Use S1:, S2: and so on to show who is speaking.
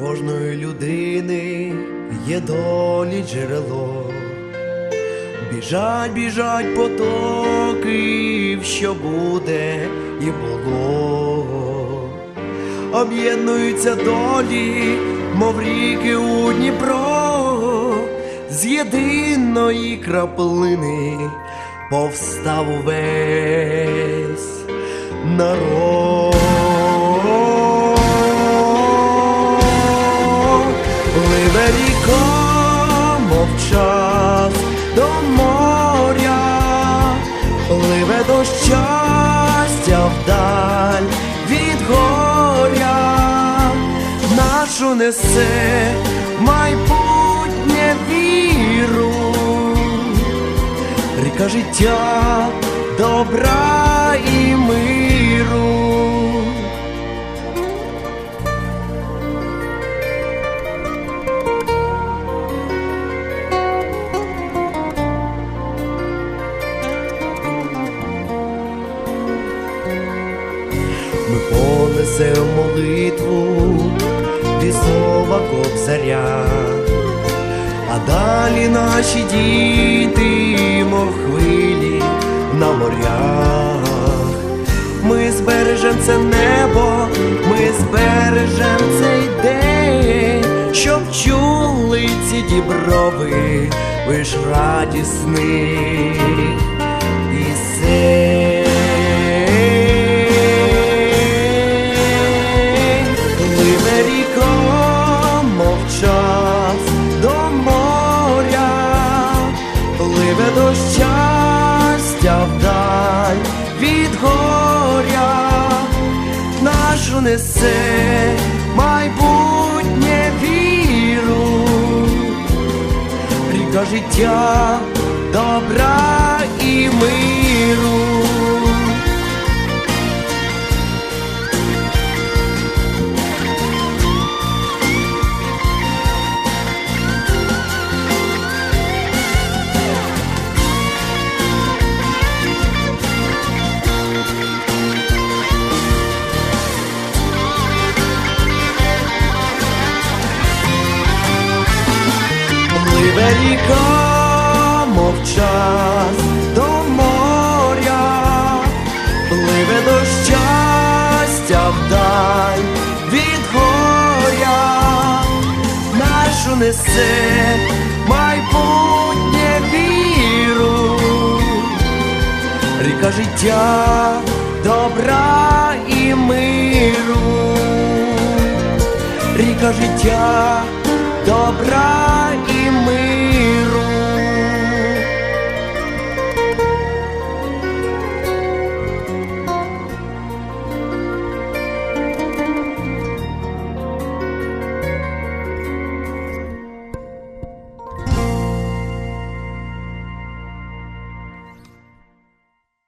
S1: кожної людини є долі джерело. Біжать, біжать потоки, що буде і було. Об'єднуються долі, мов ріки у Дніпро, з єдиної краплини повстав увесь народ. Мовчав до моря, пливе до щастя вдаль від горя, нашу несе майбутнє віру, ріка життя, добра понесем молитву вісова кобзаря, а далі наші діти, мов хвилі на морях. Ми збережем це небо, ми збережем цей день, щоб чули ці діброви, лиш радісних пісень. Несе майбутнє віру ріка життя, добра і миру. Ріка мовчаз до моря, пливе до щастя вдаль від горя, нашу несе майбутнє віру, ріка життя, добра і миру. Ріка життя, добра